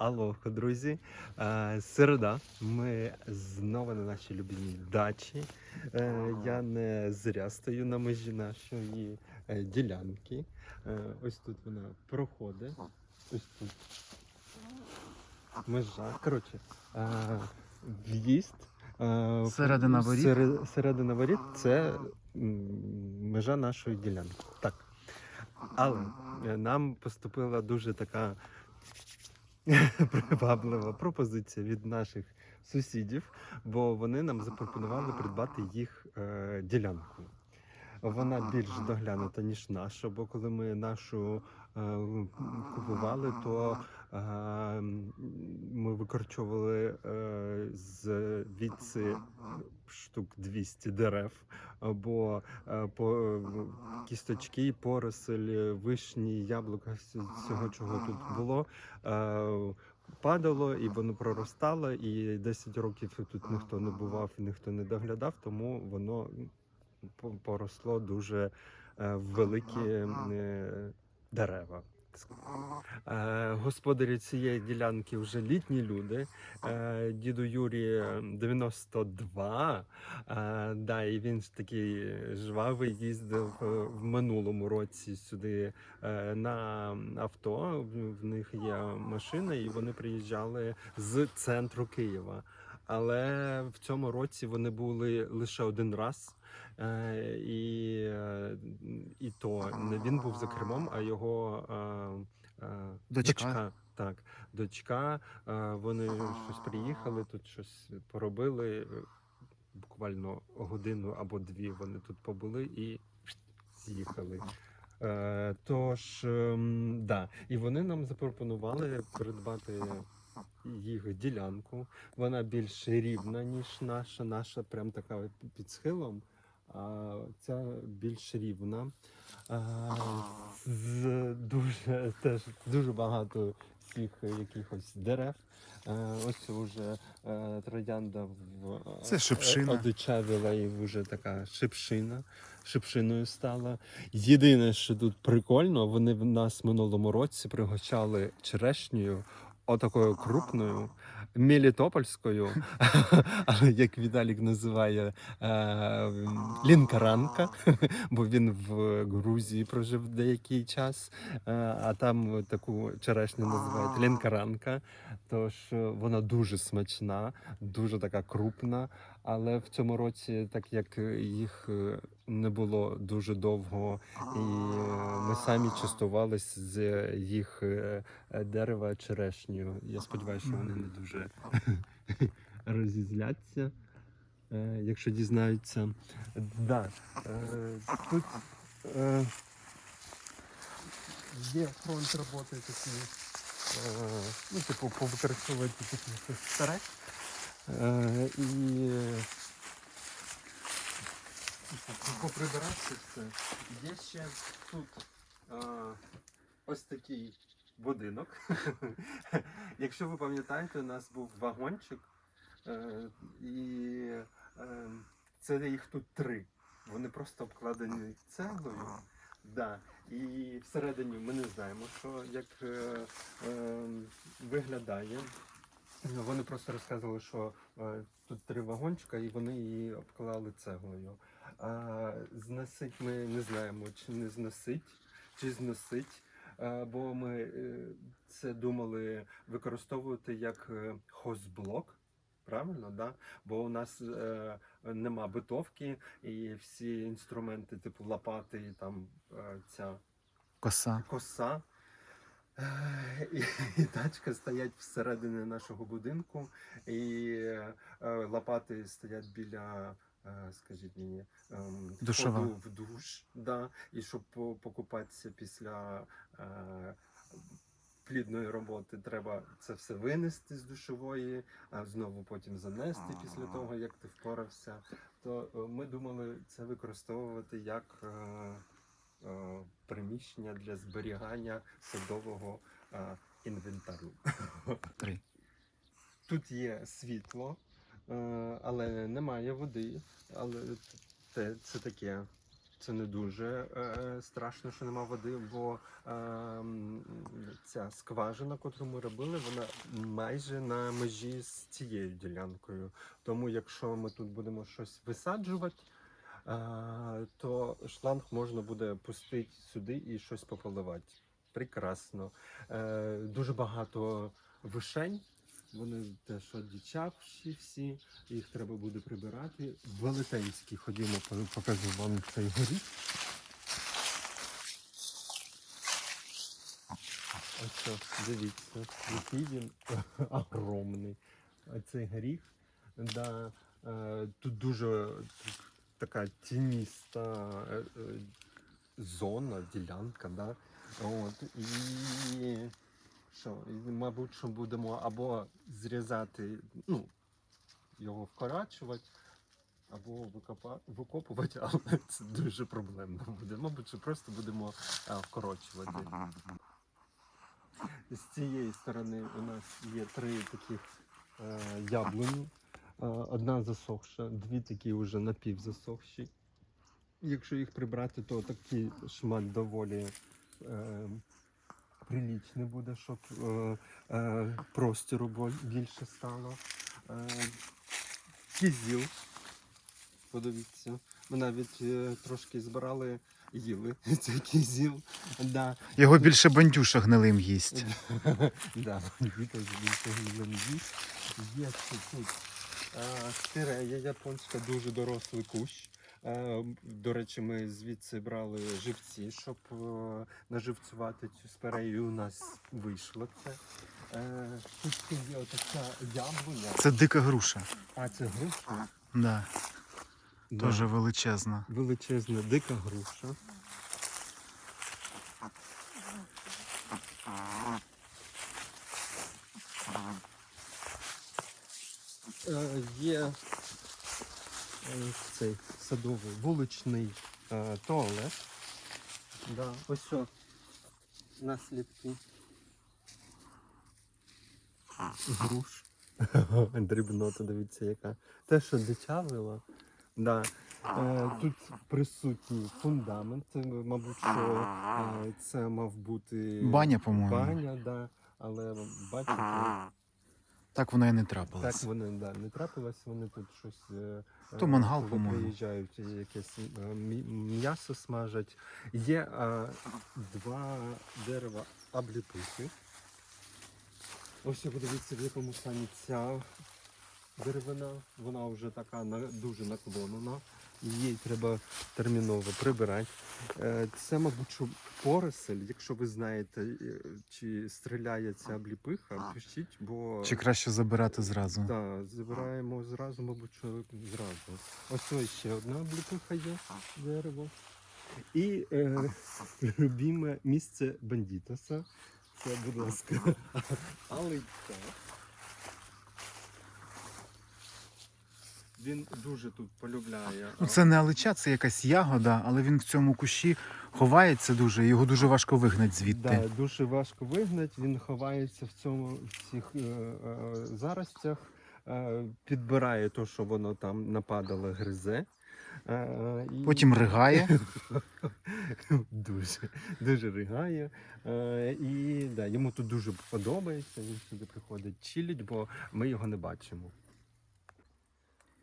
Алло, друзі. Е, Середа. Ми знову на нашій любимій дачі. Е, Я не зря стою на межі нашої е, ділянки. Ось тут вона проходить. Ось тут. Межа. Коротше, в'їзд. Середина воріт? сере- Середина воріт це межа нашої ділянки. Так. Але нам поступила дуже така приваблива пропозиція від наших сусідів, бо вони нам запропонували придбати їх е, ділянку. Вона більш доглянута, ніж наша, бо коли ми нашу е, купували, то ми викорчовували е, з відси штук 200 дерев, або е, по е, кісточки, поросель, вишні, яблука, вс- всього, чого тут було. е, Падало і воно проростало, і 10 років тут ніхто не бував ніхто не доглядав, тому воно поросло дуже е, великі е, дерева. Е, Господарі цієї ділянки вже літні люди. Е, Діду Юрі 92. е, Да, і він ж такий жвавий їздив в минулому році сюди на авто. В них є машина, і вони приїжджали з центру Києва. Але в цьому році вони були лише один раз. Е, і, е, і то не він був за кермом, а його е, е, Дочка. Так, дочка. Вони щось приїхали, тут щось поробили. Буквально годину або дві вони тут побули і з'їхали. Тож, ем, да. І вони нам запропонували придбати їх ділянку. Вона більш рівна, ніж наша. Наша прям така під схилом. А ця більш рівна. А, з дуже теж дуже багато всіх якихось дерев. Е, ось уже е, троянда в Це шипшина. одичавіла і вже така шипшина. Шипшиною стала. Єдине, що тут прикольно, вони в нас минулому році пригощали черешнею, отакою крупною, мелітопольською, але як Віталік називає е, лінкаранка, бо він в Грузії прожив деякий час, е, а там таку черешню називають лінкаранка. Тож е, вона дуже смачна, дуже така крупна. Але в цьому році, так як їх не було дуже довго, і ми самі частувались з їх е, дерева черешнею. Я сподіваюся, що вони не дуже розізляться, е, якщо дізнаються. Да, е, тут є фронт роботи такий. е, Ну, типу, повикористовувати такі старе. І е, все. Є ще тут е, ось такий будинок. Якщо ви пам'ятаєте, у нас був вагончик, е, і е, це їх тут три. Вони просто обкладені цеглою. Да. І всередині ми не знаємо, що як е, е, виглядає. Ну, Вони просто розказували, що е, тут три вагончика, і вони її обклали цеглою. А зносить ми не знаємо, чи не зносить, чи зносить. Е, бо ми е, це думали використовувати як е, хозблок. Правильно, да? Бо у нас е, нема битовки, і всі інструменти, типу лопати, і там е, ця Коса. коса. Е, І, і тачка стоять всередині нашого будинку, і е, лопати стоять біля, е, скажіть мені, ем, Душова. входу в душ. Да, і щоб по- покупатися після е, плідної роботи, треба це все винести з душової, а знову потім занести після того, як ти впорався. То е, ми думали це використовувати як. е, е, приміщення для зберігання садового е, інвентарю. Три. Тут є світло, е, але немає води. Але це, це таке це не дуже е, страшно, що нема води, бо е, ця скважина, котру ми робили, вона майже на межі з цією ділянкою. Тому якщо ми тут будемо щось висаджувати, е, то шланг можна буде пустити сюди і щось пополивати. Прекрасно. Е, дуже багато вишень. Вони теж одичавші всі, їх треба буде прибирати. Велетенські, ходімо, по- покажу вам цей горіх. Ось дивіться, який він огромний. Цей горіх, да, е, тут дуже така тініста е, е, зона, ділянка, да. От, і що, мабуть, що будемо або зрізати, ну, його вкорачувати, або викопувати, але це дуже проблемно буде. Мабуть, що просто будемо а, вкорочувати. З цієї сторони у нас є три таких е, яблуні. Одна засохша, дві такі вже напівзасохші. Якщо їх прибрати, то такий шмат доволі е, прилічний буде, щоб е, е, простіру більше стало. Е, кізіл. Подивіться. Ми навіть е, трошки збирали, їли цей кізіл. Да. Його більше бандюша гнилим їсть. Да, більше не їсть. Є ще тут стирея японська, дуже дорослий кущ. Е, До речі, ми звідси брали живці, щоб е, наживцювати цю спирею. У нас вийшло це. Е, Тут є отака яблуня. Це дика груша. А це груша. Да. дуже величезна. Величезна дика груша. Є е, цей садовий вуличний е, туалет. Да, ось що наслідки. Груш. Дрібнота, дивіться, яка. Те, що дичавило. Да. Е, тут присутній фундамент. Мабуть, що е, це мав бути Баня, по-моєму. баня, да. але бачите, Так воно і не так трапилось. вони да, не трапилось, вони тут щось. е, То е, мангал, по-моєму. Приїжджають якесь е, мі- м'ясо смажать. Є е, два дерева аблітухи. Ось ви подивіться, в якому стані ця деревина. Вона вже така на- дуже наклонена. Її треба терміново прибирати. Е, Це, мабуть, що поросель, якщо ви знаєте, е, чи стріляє ця обліпиха, пишіть, бо Чи краще забирати зразу? так, забираємо зразу, мабуть, що зразу. Ось ось ще одна обліпиха є дерево. І е, любиме місце бандітаса. Це, будь ласка, алейка. Він дуже тут полюбляє. Ну, це не алича, це якась ягода, але він в цьому кущі ховається дуже, його дуже важко вигнати звідти. Да, дуже важко вигнати. Він ховається в цьому в цих е, е, заростях, е, підбирає те, що воно там нападало, гризе. Е, і Потім ригає. дуже, дуже ригає. Е, і да, йому тут дуже подобається. Він сюди приходить чилить, бо ми його не бачимо.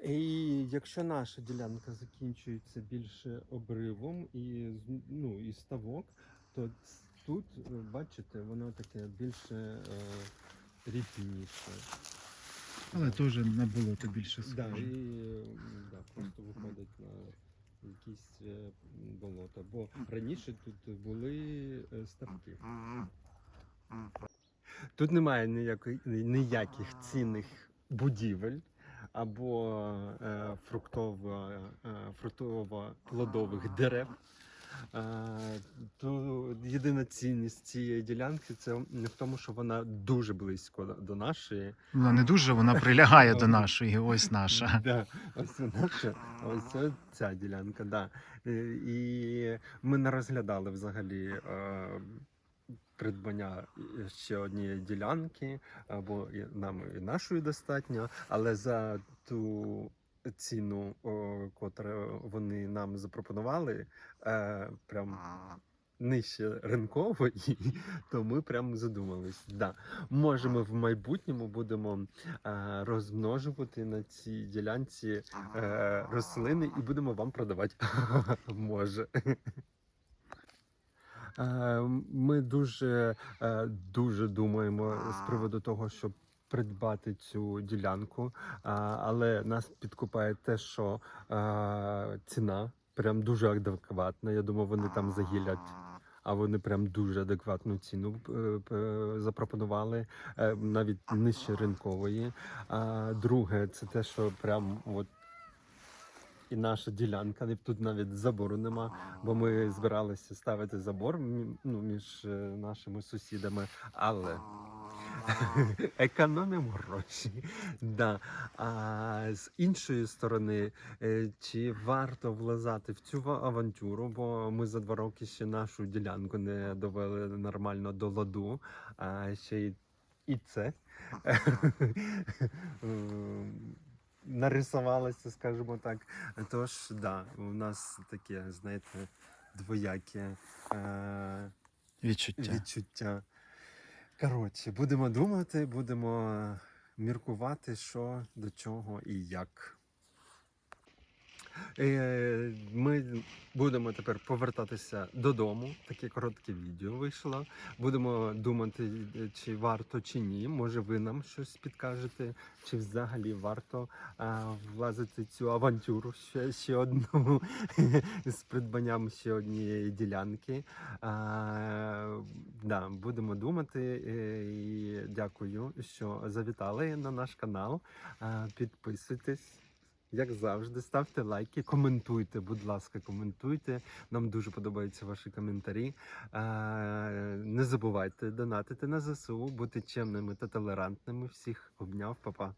І якщо наша ділянка закінчується більше обривом і, ну, і ставок, то тут, е, бачите, воно таке більше е, рівніше. Але теж на болото більше Да, схоже. і е, да, просто виходить на якісь е, болота. Бо раніше тут були е, ставки. Тут немає ніякої, ніяких цінних будівель або е, фруктово, е, фруктово-плодових дерев. Е, то єдина цінність цієї ділянки це не в тому, що вона дуже близько до- нашої. Вона не дуже, вона прилягає до нашої, ось наша. Да, ось вона ще, а ось ця ділянка, да. І ми не розглядали взагалі придбання ще однієї ділянки, або нам і нашої достатньо, але за ту ціну, котру вони нам запропонували, е, прям нижче ринкової, то ми прям задумались. Да. Може, ми в майбутньому будемо е, розмножувати на цій ділянці е, рослини і будемо вам продавати. Може. Е, Ми дуже, е, дуже думаємо з приводу того, щоб придбати цю ділянку, але нас підкупає те, що е, ціна прям дуже адекватна. Я думаю, вони там загілять. А вони прям дуже адекватну ціну е, запропонували, е, навіть нижче ринкової. А друге, це те, що прям от і наша ділянка, тут навіть забору нема, бо ми збиралися ставити забор ну, між е, нашими сусідами, але економимо гроші. Да. А з іншої сторони, е, чи варто влазати в цю авантюру, бо ми за два роки ще нашу ділянку не довели нормально до ладу, а ще й і це. Нарисувалося, скажімо так. Тож, да, у нас таке, знаєте, двояке е, Відчуття. відчуття. Коротше, будемо думати, будемо міркувати, що до чого і як. Е, Ми будемо тепер повертатися додому. Таке коротке відео вийшло. Будемо думати, чи варто чи ні. Може, ви нам щось підкажете, чи взагалі варто а, влазити цю авантюру ще, ще одну з придбанням ще однієї ділянки. А, да, будемо думати. е, І дякую, що завітали на наш канал. А, Підписуйтесь. Як завжди, ставте лайки, коментуйте, будь ласка, коментуйте. Нам дуже подобаються ваші коментарі. Не забувайте донатити на ЗСУ, бути чемними та толерантними. Всіх обняв, папа.